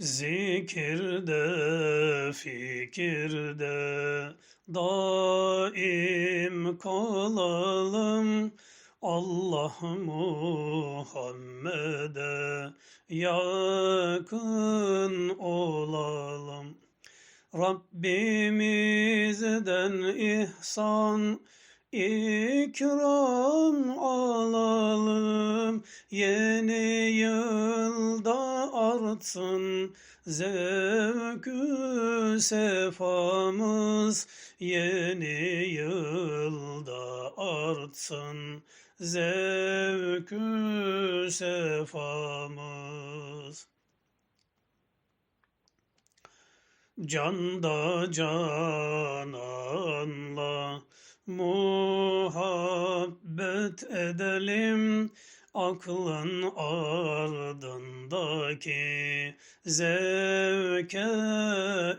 Zikirde, fikirde daim kalalım. Allah Muhammed'e yakın olalım. Rabbimizden ihsan, ikram alalım. Yeni yılda artsın zevkü sefamız. Yeni yılda artsın zevkü sefamız. Canda cananla muhabbet edelim aklın ardındaki zevke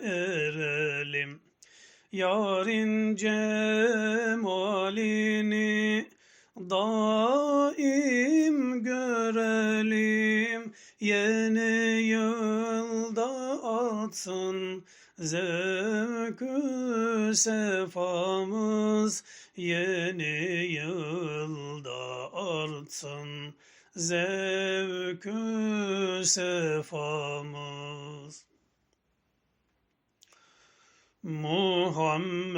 erelim. Yarın cemalini daim görelim. Yeni yılda artsın zevkü sefamız. Yeni yılda artsın zevkü sefamız. Muhammed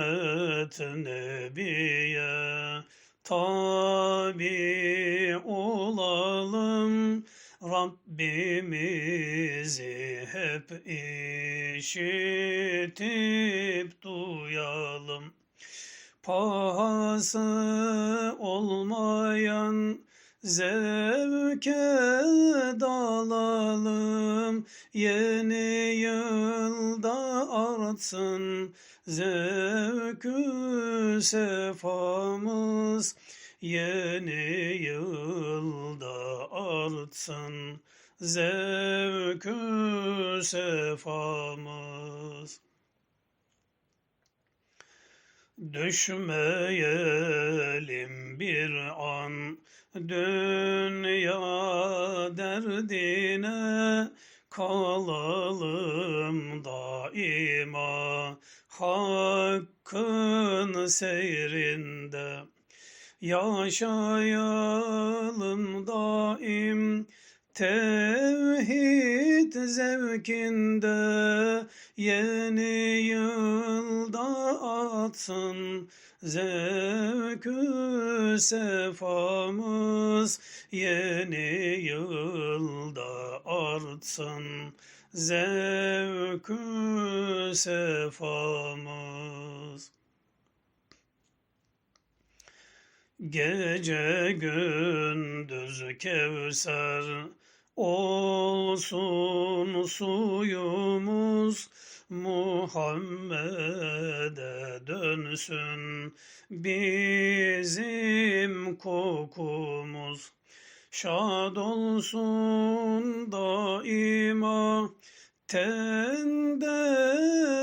Nebiye tabi olalım. Rabbimizi hep işitip duyalım. Pahası olmayan zevke dalalım. Yeni yılda artsın zevkü sefamız. Yeni yılda artsın zevkü sefamız. An dünya derdine kalalım daima. Hakkın seyrinde yaşayalım daim. Tevhid zevkinde yeni yılda atsın zevkü sefamız yeni yılda artsın zevkü sefamız. Gece gündüz kevser olsun suyumuz Muhammed'e dönsün bizim kokumuz. Şad olsun daima tende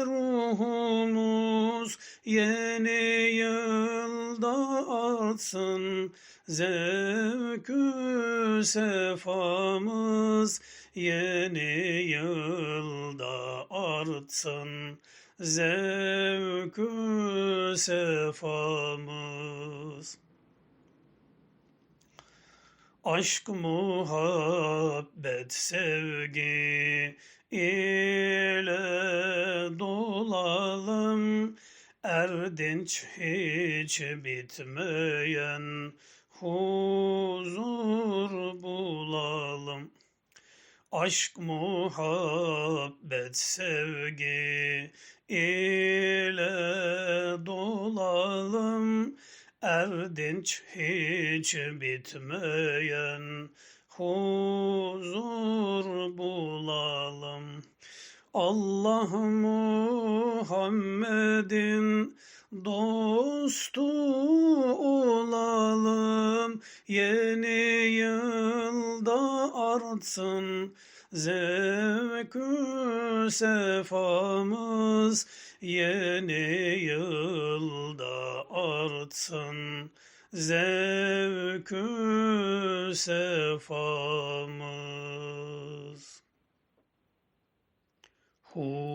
ruhumuz yeni yılda artsın zevkü sefamız yeni yılda artsın zevkü sefamız. Aşk, muhabbet, sevgi ile dolalım. Erdinç hiç bitmeyen huzur bulalım. Aşk, muhabbet, sevgi ile dolalım. Erdinç hiç bitmeyen huzur bulalım. Allah Muhammed'in dostu olalım. Yeni yılda artsın zevkü sefamız. Yeni yılda artsın zevkü sefamız. hu